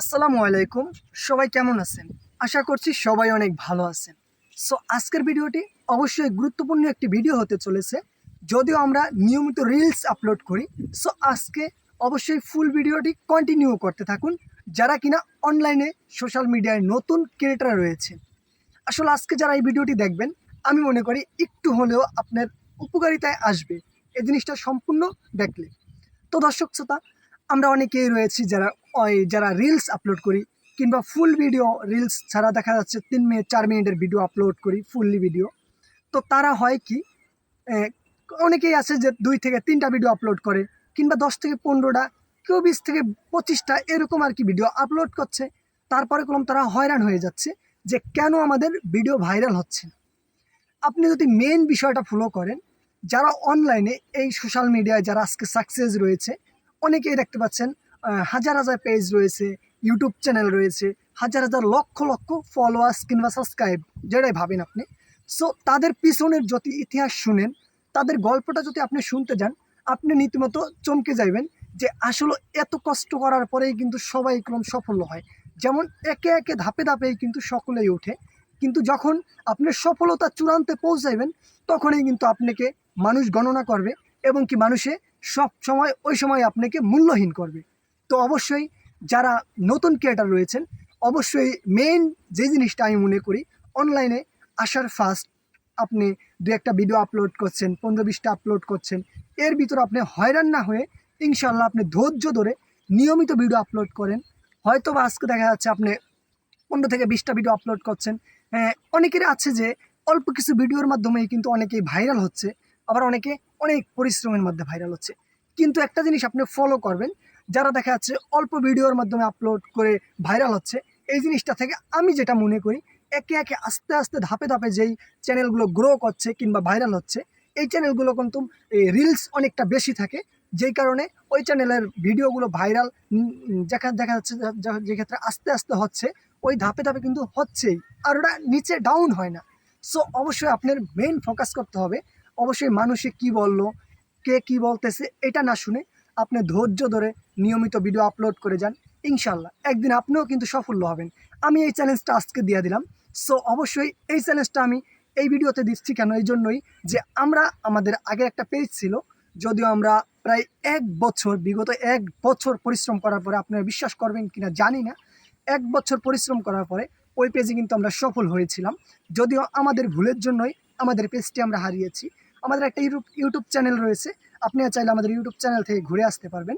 আসসালামু আলাইকুম। সবাই কেমন আছেন? আশা করছি সবাই অনেক ভালো আছেন। সো আজকের ভিডিওটি অবশ্যই গুরুত্বপূর্ণ একটি ভিডিও হতে চলেছে। যদিও আমরা নিয়মিত রিলস আপলোড করি সো আজকে অবশ্যই ফুল ভিডিওটি কন্টিনিউ করতে থাকুন। যারা কিনা অনলাইনে সোশ্যাল মিডিয়ায় নতুন ক্রিয়েটার রয়েছে। আসলে আজকে যারা এই ভিডিওটি দেখবেন, আমি মনে করি একটু হলেও আপনার উপকারিতায় আসবে এই জিনিসটা সম্পূর্ণ দেখলে। তো দর্শক শ্রোতা, আমরা অনেকেই রয়েছি যারা ওই যারা রিলস আপলোড করি, কিংবা ফুল ভিডিও রিলস ছাড়া দেখা যাচ্ছে তিন মিনিট, চার মিনিটের ভিডিও আপলোড করি ফুললি ভিডিও তো তারা হয় কি অনেকেই আছে যে দুই থেকে তিনটা ভিডিও আপলোড করে, কিংবা দশ থেকে পনেরোটা, কেউ বিশ থেকে পঁচিশটা, এরকম আর কি ভিডিও আপলোড করছে। তারপরে কলম তারা হয়রান হয়ে যাচ্ছে যে কেন আমাদের ভিডিও ভাইরাল হচ্ছে আপনি যদি মেন বিষয়টা ফলো করেন, যারা অনলাইনে এই সোশ্যাল মিডিয়ায় যারা আজকে সাকসেস রয়েছে, অনেকেই দেখতে পাচ্ছেন হাজার হাজার পেজ রয়েছে ইউটিউব চ্যানেল রয়েছে, হাজার হাজার লক্ষ লক্ষ ফলোয়ার্স কিংবা সাবস্ক্রাইব যেটাই ভাবেন আপনি। সো তাদের পিছনের যদি ইতিহাস শুনেন, তাদের গল্পটা যদি আপনি শুনতে যান, আপনি নীতিমতো চমকে যাইবেন যে আসলে এত কষ্ট করার পরেই কিন্তু সবাই ক্রম সফল হয়। যেমন একে একে ধাপে ধাপেই কিন্তু সকলেই ওঠে। কিন্তু যখন আপনি সফলতা চূড়ান্তে পৌঁছাইবেন, তখনই কিন্তু আপনাকে মানুষ গণনা করবে এবং কি মানুষে সব সময় ওই সময় আপনাকে মূল্যহীন করবে। তো অবশ্যই যারা নতুন ক্রিয়েটার রয়েছেন অবশ্যই মেইন যে জিনিসটা আমি মনে করি অনলাইনে আসার ফার্স্ট আপনি দু একটা ভিডিও আপলোড করছেন পনেরো বিশটা আপলোড করছেন এর ভিতর আপনি হয়রান না হয়ে ইনশাল্লাহ আপনি ধৈর্য ধরে নিয়মিত ভিডিও আপলোড করেন। হয়তো বা আজকে দেখা যাচ্ছে আপনি পনেরো থেকে বিশটা ভিডিও আপলোড করছেন। হ্যাঁ, অনেকের আছে যে অল্প কিছু ভিডিওর মাধ্যমেই কিন্তু অনেকেই ভাইরাল হচ্ছে আবার অনেকে অনেক পরিশ্রমের মধ্যে ভাইরাল হচ্ছে। কিন্তু একটা জিনিস আপনি ফলো করবেন যারা দেখা যাচ্ছে অল্প ভিডিওর মাধ্যমে আপলোড করে ভাইরাল হচ্ছে, এই জিনিসটা থেকে আমি যেটা মনে করি, একে একে আস্তে আস্তে ধাপে ধাপে যেই চ্যানেলগুলো গ্রো করছে কিংবা ভাইরাল হচ্ছে, এই চ্যানেলগুলো কিন্তু রিলস অনেকটা বেশি থাকে। যেই কারণে ওই চ্যানেলের ভিডিওগুলো ভাইরাল দেখা দেখা যাচ্ছে যা- ক্ষেত্রে আস্তে আস্তে হচ্ছে, ওই ধাপে ধাপে কিন্তু হচ্ছেই, আর ওটা নিচে ডাউন হয় না। সো অবশ্যই আপনার মেইন ফোকাস করতে হবে। অবশ্যই মানুষে কি বলল, কে কি বলতেছে, এটা না শুনে আপনি ধৈর্য ধরে নিয়মিত ভিডিও আপলোড করে যান ইনশাল্লাহ একদিন আপনিও কিন্তু সাফল্য হবেন। আমি এই চ্যালেঞ্জটা আজকে দিয়ে দিলাম। সো অবশ্যই এই চ্যালেঞ্জটা আমি এই ভিডিওতে দিচ্ছি কেন? এই জন্যই যে আমরা আমাদের আগে একটা পেজ ছিল, যদিও আমরা প্রায় এক বছর, বিগত এক বছর পরিশ্রম করার পরে আপনারা বিশ্বাস করবেন কিনা জানি না, এক বছর পরিশ্রম করার পরে ওই পেজে কিন্তু আমরা সফল হয়েছিলাম। যদিও আমাদের ভুলের জন্যই আমাদের পেজটি আমরা হারিয়েছি। আমাদের একটা ইউটিউব চ্যানেল রয়েছে আপনি চাইলে আমাদের ইউটিউব চ্যানেল থেকে ঘুরে আসতে পারবেন।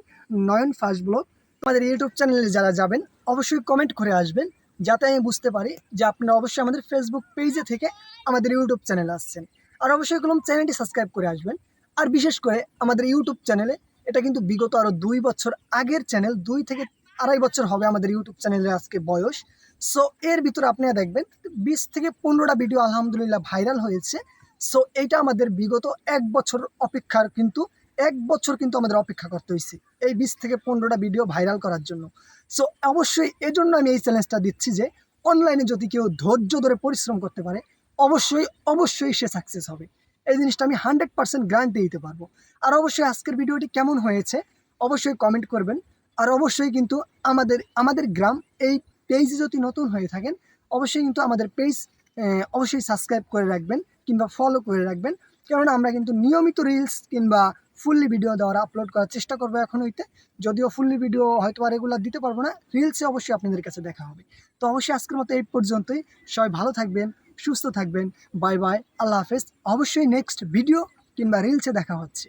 Nayan first blog. আমাদের ইউটিউব চ্যানেলে যারা যাবেন, অবশ্যই কমেন্ট করে আসবেন, যাতে আমি বুঝতে পারি যে আপনারা অবশ্যই আমাদের ফেসবুক পেজে থেকে আমাদের ইউটিউব চ্যানেলে আসছেন। আর অবশ্যই কোনো চ্যানেলটি সাবস্ক্রাইব করে আসবেন। আর বিশেষ করে আমাদের ইউটিউব চ্যানেলে এটা কিন্তু বিগত আরও দুই বছর আগের চ্যানেল দুই থেকে আড়াই বছর হবে আমাদের ইউটিউব চ্যানেলের আজকে বয়স। সো এর ভিতরে আপনারা দেখবেন, বিশ থেকে পনেরোটা ভিডিও আলহামদুলিল্লাহ ভাইরাল হয়েছে। সো এইটা আমাদের বিগত এক বছর অপেক্ষার কিন্তু, এক বছর কিন্তু আমাদের অপেক্ষা করতে হয়েছে এই বিশ থেকে পনেরোটা ভিডিও ভাইরাল করার জন্য। সো অবশ্যই এজন্য আমি এই চ্যালেঞ্জটা দিচ্ছি যে অনলাইনে যদি কেউ ধৈর্য ধরে পরিশ্রম করতে পারে, অবশ্যই অবশ্যই সে সাকসেস হবে। এই জিনিসটা আমি হান্ড্রেড পার্সেন্ট গ্যারান্টি দিতে পারব। আর অবশ্যই আজকের ভিডিওটি কেমন হয়েছে, অবশ্যই কমেন্ট করবেন। আর অবশ্যই কিন্তু আমাদের আমাদের গ্রাম এই পেজে যদি নতুন হয়ে থাকেন, অবশ্যই কিন্তু আমাদের পেজ অবশ্যই সাবস্ক্রাইব করে রাখবেন। কিংবা ফলো করে রাখবেন। কেননা আমরা কিন্তু নিয়মিত রিলস কিংবা ফুললি ভিডিও দেওয়ার আপলোড করার চেষ্টা করব এখন হইতে। যদিও ফুললি ভিডিও হয়তো আর রেগুলার দিতে পারব না রিলসে অবশ্যই আপনাদের কাছে দেখা হবে। তো অবশ্যই আজকের মতো এই পর্যন্তই। সবাই ভালো থাকবেন, সুস্থ থাকবেন। বাই বাই, আল্লাহ হাফেজ। অবশ্যই নেক্সট ভিডিও কিংবা রিলসে দেখা হচ্ছে।